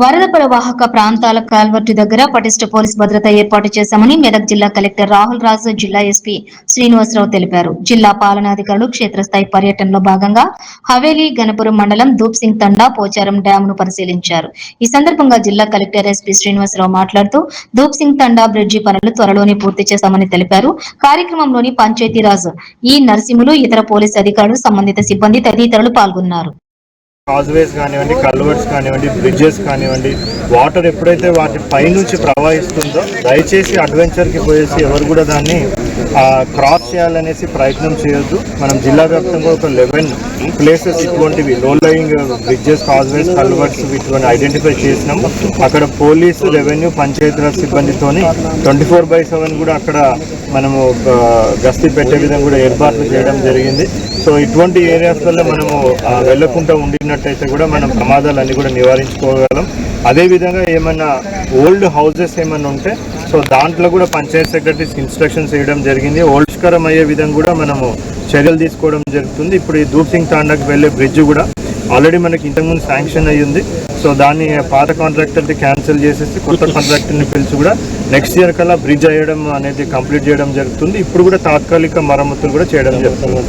వరద ప్రవాహక ప్రాంతాల కాల్వర్టు దగ్గర పటిష్ట పోలీస్ భద్రత ఏర్పాటు చేశామని మెదక్ జిల్లా కలెక్టర్ రాహుల్ రాజు జిల్లా ఎస్పీ శ్రీనివాసరావు తెలిపారు. జిల్లా పాలనాధికారులు క్షేత్రస్థాయి పర్యటనలో భాగంగా హవేలీ గణపురం మండలం దూప్ సింగ్ తండా పోచారం డ్యాం ను పరిశీలించారు. ఈ సందర్భంగా జిల్లా కలెక్టర్ ఎస్పీ శ్రీనివాసరావు మాట్లాడుతూ దూప్ సింగ్ తండా బ్రిడ్జి పనులు త్వరలోనే పూర్తి చేశామని తెలిపారు. కార్యక్రమంలోని పంచాయతీరాజ్ ఈ నర్సింహులు ఇతర పోలీసు అధికారులు సంబంధిత సిబ్బంది తదితరులు పాల్గొన్నారు. కాజ్వేస్ కానివ్వండి కల్వర్ట్స్ కానివ్వండి బ్రిడ్జెస్ కానివ్వండి వాటర్ ఎప్పుడైతే వాటి పైనుంచి ప్రవహిస్తుందో దయచేసి అడ్వెంచర్కి పోయేసి ఎవరు కూడా దాన్ని క్రాస్ చేయాలనేసి ప్రయత్నం చేయొద్దు. మనం జిల్లా వ్యాప్తంగా ఒక లెవెన్ ప్లేసెస్ ఇటువంటివి low lying bridges causeways culverts ఇటువంటి ఐడెంటిఫై చేసినాము అక్కడ పోలీసు రెవెన్యూ పంచాయతీరాజ్ సిబ్బందితోని ట్వంటీ ఫోర్ బై సెవెన్ కూడా అక్కడ మనము గస్తీ పెట్టే విధంగా కూడా ఏర్పాట్లు చేయడం జరిగింది. సో ఇటువంటి ఏరియాస్లలో మనము వెళ్ళకుండా ఉండినట్టయితే కూడా మనం ప్రమాదాలన్నీ కూడా నివారించుకోగలం. అదేవిధంగా ఏమైనా ఓల్డ్ హౌసెస్ ఏమైనా ఉంటే సో దాంట్లో కూడా పంచాయత్ సెక్రటరీస్ ఇన్స్ట్రక్షన్స్ ఇవ్వడం జరిగింది. ఓల్డ్స్కరం అయ్యే విధంగా కూడా మనము చర్యలు తీసుకోవడం జరుగుతుంది. ఇప్పుడు ఈ దూప్ సింగ్ తాండాకు వెళ్ళే బ్రిడ్జ్ కూడా ఆల్రెడీ మనకి ఇంతకుముందు శాంక్షన్ అయ్యింది సో దాన్ని పాత కాంట్రాక్టర్ని క్యాన్సిల్ చేసేసి కొత్త కాంట్రాక్టర్ని పిలిచి కూడా నెక్స్ట్ ఇయర్ కల్లా బ్రిడ్జ్ అయ్యడం అనేది కంప్లీట్ చేయడం జరుగుతుంది. ఇప్పుడు కూడా తాత్కాలిక మరమ్మతులు కూడా చేయడం జరుగుతుంది.